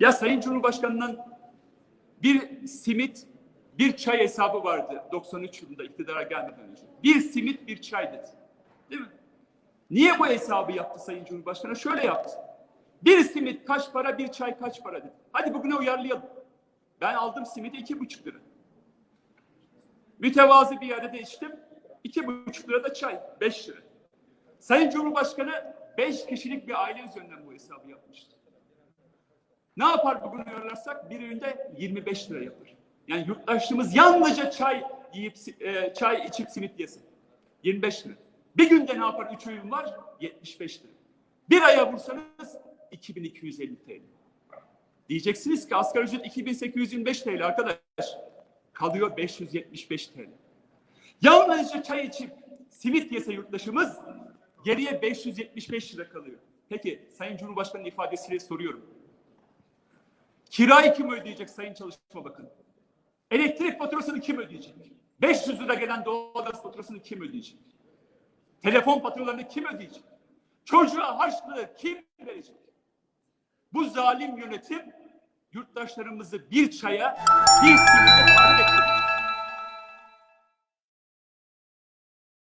Ya Sayın Cumhurbaşkanı'nın bir simit, bir çay hesabı vardı 93 yılında iktidara gelmeden önce. Bir simit, bir çay dedi. Değil mi? Niye bu hesabı yaptı Sayın Cumhurbaşkanı? Şöyle yaptı. Bir simit kaç para, bir çay kaç para dedi. Hadi bugüne uyarlayalım. Ben aldım simidi iki buçuk lira. Mütevazı bir yerde de içtim. iki buçuk lira da çay. Beş lira. Sayın Cumhurbaşkanı beş kişilik bir aile üzerinden bu hesabı yapmıştı. Ne yapar bugün uyarlarsak bir öğünde 25 lira yapar. Yani yurttaşımız yalnızca çay yiyip e, çay içip simit yesin. 25 lira. Bir günde ne yapar? Üç öğün var. 75 lira. Bir aya vursanız 2250 TL. Diyeceksiniz ki asgari ücret 2825 TL arkadaş. Kalıyor 575 TL. Yalnızca çay içip simit yese yurttaşımız geriye 575 lira kalıyor. Peki Sayın Cumhurbaşkanı'nın ifadesiyle soruyorum. Kirayı kim ödeyecek Sayın Çalışma Bakanı? Elektrik faturasını kim ödeyecek? 500 lira gelen doğalgaz faturasını kim ödeyecek? Telefon faturalarını kim ödeyecek? Çocuğa harçlığı kim verecek? Bu zalim yönetim yurttaşlarımızı bir çaya, bir simide.